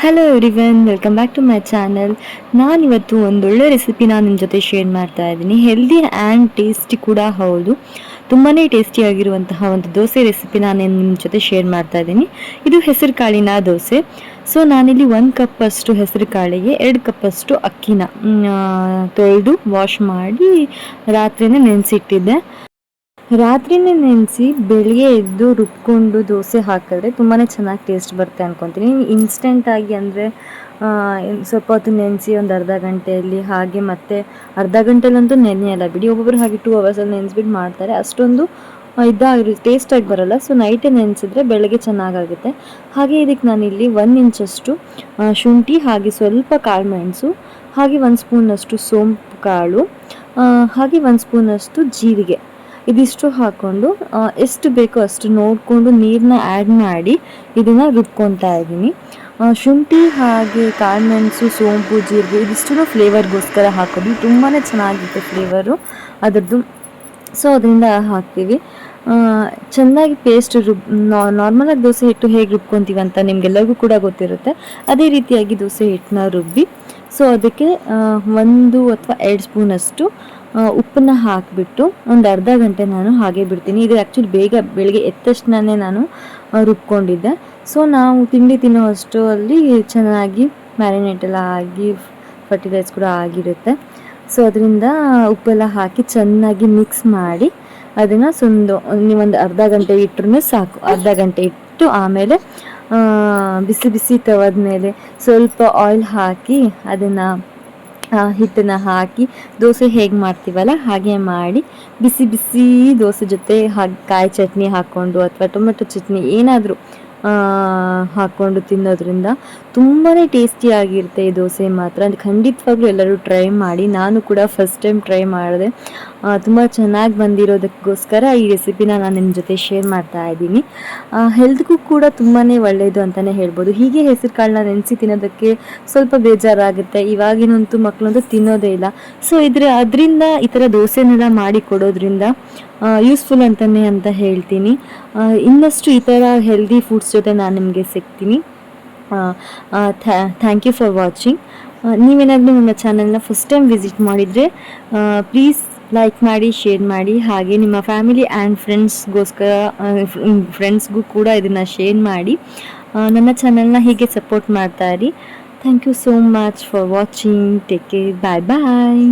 Hello everyone welcome back to my channel ನಾನಿವತ್ತು ಒಂದೊಳ್ಳೆ ರೆಸಿಪಿನ ನಿಮ್ಮ ಜೊತೆ ಶೇರ್ ಮಾಡ್ತಾ ಇದ್ದೀನಿ. ಹೆಲ್ದಿ ಆ್ಯಂಡ್ ಟೇಸ್ಟಿ ಕೂಡ ಹೌದು. ತುಂಬಾ ಟೇಸ್ಟಿಯಾಗಿರುವಂತಹ ಒಂದು ದೋಸೆ ರೆಸಿಪಿ ನಾನು ನಿಮ್ಮ ಜೊತೆ ಶೇರ್ ಮಾಡ್ತಾ ಇದ್ದೀನಿ. ಇದು ಹೆಸರು ಕಾಳಿನ ದೋಸೆ. ಸೊ ನಾನಿಲ್ಲಿ ಒಂದು ಕಪ್ಪಷ್ಟು ಹೆಸರು ಕಾಳಿಗೆ ಎರಡು ಕಪ್ಪಷ್ಟು ಅಕ್ಕಿನ ತೊಳೆದು ವಾಶ್ ಮಾಡಿ ರಾತ್ರಿನೇ ನೆನೆಸಿಟ್ಟಿದ್ದೆ. ರಾತ್ರಿನೇ ನೆನೆಸಿ ಬೆಳಿಗ್ಗೆ ಎದ್ದು ರುಬ್ಕೊಂಡು ದೋಸೆ ಹಾಕಿದ್ರೆ ತುಂಬಾ ಚೆನ್ನಾಗಿ ಟೇಸ್ಟ್ ಬರುತ್ತೆ ಅನ್ಕೊತೀನಿ. ಇನ್ಸ್ಟೆಂಟಾಗಿ ಅಂದರೆ ಸ್ವಲ್ಪ ಹೊತ್ತು ನೆನೆಸಿ ಒಂದು ಅರ್ಧ ಗಂಟೆಯಲ್ಲಿ ಹಾಗೆ ಮತ್ತೆ ಅರ್ಧ ಗಂಟೆಲಂತೂ ನೆನೆಯಲ್ಲ ಬಿಡಿ ಒಬ್ಬೊಬ್ಬರು ಹಾಗೆ ಟೂ ಅವರ್ಸಲ್ಲಿ ನೆನೆಸ್ಬಿಟ್ಟು ಮಾಡ್ತಾರೆ. ಅಷ್ಟೊಂದು ಇದಾಗಿರೋ ಟೇಸ್ಟಾಗಿ ಬರೋಲ್ಲ. ಸೊ ನೈಟೇ ನೆನೆಸಿದ್ರೆ ಬೆಳಗ್ಗೆ ಚೆನ್ನಾಗಾಗುತ್ತೆ. ಹಾಗೆ ಇದಕ್ಕೆ ನಾನಿಲ್ಲಿ ಒನ್ ಇಂಚಷ್ಟು ಶುಂಠಿ ಹಾಗೆ ಸ್ವಲ್ಪ ಕಾಳು ಮೆಣಸು, ಹಾಗೆ ಒಂದು ಸ್ಪೂನಷ್ಟು ಸೋಂಪು ಕಾಳು ಹಾಗೆ ಒಂದು ಸ್ಪೂನಷ್ಟು ಜೀರಿಗೆ. ಇದಿಷ್ಟು ಹಾಕ್ಕೊಂಡು ಎಷ್ಟು ಬೇಕೋ ಅಷ್ಟು ನೋಡಿಕೊಂಡು ನೀರನ್ನ ಆ್ಯಡ್ ಮಾಡಿ ಇದನ್ನು ರುಬ್ಕೊತಾ ಇದ್ದೀನಿ. ಶುಂಠಿ ಹಾಗೆ ಕಾಳುಮೆಣಸು ಸೋಂಪು, ಜೀರಿಗೆ ಇದಿಷ್ಟು ಫ್ಲೇವರ್ಗೋಸ್ಕರ ಹಾಕೋದು. ತುಂಬಾ ಚೆನ್ನಾಗಿತ್ತು ಫ್ಲೇವರು ಅದರದ್ದು. ಸೊ, ಅದರಿಂದ ಹಾಕ್ತೀವಿ. ಚೆನ್ನಾಗಿ ಪೇಸ್ಟ್ ರುಬ್ ನಾರ್ಮಲಾಗಿ ದೋಸೆ ಹಿಟ್ಟು ಹೇಗೆ ರುಬ್ಕೊತೀವಿ ಅಂತ ನಿಮಗೆಲ್ಲರಿಗೂ ಕೂಡ ಗೊತ್ತಿರುತ್ತೆ. ಅದೇ ರೀತಿಯಾಗಿ ದೋಸೆ ಹಿಟ್ಟನ್ನ ರುಬ್ಬಿ, ಸೊ ಅದಕ್ಕೆ ಒಂದು ಅಥವಾ ಎರಡು ಸ್ಪೂನಷ್ಟು ಉಪ್ಪನ್ನ ಹಾಕಿಬಿಟ್ಟು ಒಂದು ಅರ್ಧ ಗಂಟೆ ನಾನು ಹಾಗೆ ಬಿಡ್ತೀನಿ. ಇದು ಆ್ಯಕ್ಚುಲಿ ಬೇಗ ಬೆಳಗ್ಗೆ ಎದ್ದ ತಕ್ಷಣನೇ ನಾನು ರುಬ್ಕೊಂಡಿದ್ದೆ. ಸೊ ನಾವು ತಿಂಡಿ ತಿನ್ನೋ ಅಷ್ಟು ಅಲ್ಲಿ ಚೆನ್ನಾಗಿ ಮ್ಯಾರಿನೇಟ್ ಎಲ್ಲ ಆಗಿ ಫರ್ಟಿಲೈಸ್ ಕೂಡ ಆಗಿರುತ್ತೆ. ಸೊ ಅದರಿಂದ ಉಪ್ಪೆಲ್ಲ ಹಾಕಿ ಚೆನ್ನಾಗಿ ಮಿಕ್ಸ್ ಮಾಡಿ ಅದನ್ನು ಸುಂದು ನೀವೊಂದು ಅರ್ಧ ಗಂಟೆ ಇಟ್ಟರು ಸಾಕು. ಅರ್ಧ ಗಂಟೆ ಇಟ್ಟು ಆಮೇಲೆ ಬಿಸಿ ಬಿಸಿ ತವದ ಮೇಲೆ ಸ್ವಲ್ಪ ಆಯಿಲ್ ಹಾಕಿ ಅದನ್ನು ಹಿಟ್ಟನ್ನು ಹಾಕಿ ದೋಸೆ ಹೇಗೆ ಮಾಡ್ತೀವಲ್ಲ ಹಾಗೆ ಮಾಡಿ ಬಿಸಿ ಬಿಸಿ ದೋಸೆ ಜೊತೆ ಹಾಗೆ ಕಾಯಿ ಚಟ್ನಿ ಹಾಕ್ಕೊಂಡು ಅಥವಾ ಟೊಮೆಟೊ ಚಟ್ನಿ ಏನಾದರೂ ಹಾಕ್ಕೊಂಡು ತಿನ್ನೋದ್ರಿಂದ ತುಂಬಾ ಟೇಸ್ಟಿಯಾಗಿರುತ್ತೆ ಈ ದೋಸೆ ಮಾತ್ರ. ಅದು ಖಂಡಿತವಾಗ್ಲೂ ಎಲ್ಲರೂ ಟ್ರೈ ಮಾಡಿ. ನಾನು ಕೂಡ ಫಸ್ಟ್ ಟೈಮ್ ಟ್ರೈ ಮಾಡಿದೆ. ತುಂಬ ಚೆನ್ನಾಗಿ ಬಂದಿರೋದಕ್ಕೋಸ್ಕರ ಈ ರೆಸಿಪಿನ ನಾನು ನಿಮ್ಮ ಜೊತೆ ಶೇರ್ ಮಾಡ್ತಾ ಇದ್ದೀನಿ. ಹೆಲ್ತ್ಗೂ ಕೂಡ ತುಂಬಾ ಒಳ್ಳೆಯದು ಅಂತಲೇ ಹೇಳ್ಬೋದು. ಹೀಗೆ ಹೆಸರು ಕಾಳನ್ನ ನೆನೆಸಿ ತಿನ್ನೋದಕ್ಕೆ ಸ್ವಲ್ಪ ಬೇಜಾರಾಗುತ್ತೆ. ಇವಾಗಿನಂತೂ ಮಕ್ಕಳಂತೂ ತಿನ್ನೋದೇ ಇಲ್ಲ. ಸೊ ಇದ್ರ ಅದರಿಂದ ಈ ಥರ ದೋಸೆನೆಲ್ಲ ಮಾಡಿ ಕೊಡೋದ್ರಿಂದ ಯೂಸ್ಫುಲ್ ಅಂತಲೇ ಅಂತ ಹೇಳ್ತೀನಿ. ಇನ್ನಷ್ಟು ಈ ಥರ ಹೆಲ್ದಿ ಫುಡ್ಸ್ ಜೊತೆ ನಾನು ನಿಮಗೆ ಸಿಗ್ತೀನಿ. ಥ್ಯಾಂಕ್ ಯು ಫಾರ್ ವಾಚಿಂಗ್ ನೀವೇನಾದರೂ ನಿಮ್ಮ ಚಾನಲ್ನ ಫಸ್ಟ್ ಟೈಮ್ ವಿಸಿಟ್ ಮಾಡಿದರೆ ಪ್ಲೀಸ್ ಲೈಕ್ ಮಾಡಿ ಶೇರ್ ಮಾಡಿ, ಹಾಗೆ ನಿಮ್ಮ ಫ್ಯಾಮಿಲಿ ಆ್ಯಂಡ್ ಫ್ರೆಂಡ್ಸ್ಗೋಸ್ಕರ ಫ್ರೆಂಡ್ಸ್ಗೂ ಕೂಡ ಇದನ್ನು ಶೇರ್ ಮಾಡಿ. ನನ್ನ ಚಾನಲ್ನ ಹೀಗೆ ಸಪೋರ್ಟ್ ಮಾಡ್ತಾ ಇರಿ. Thank you so much for watching take care bye bye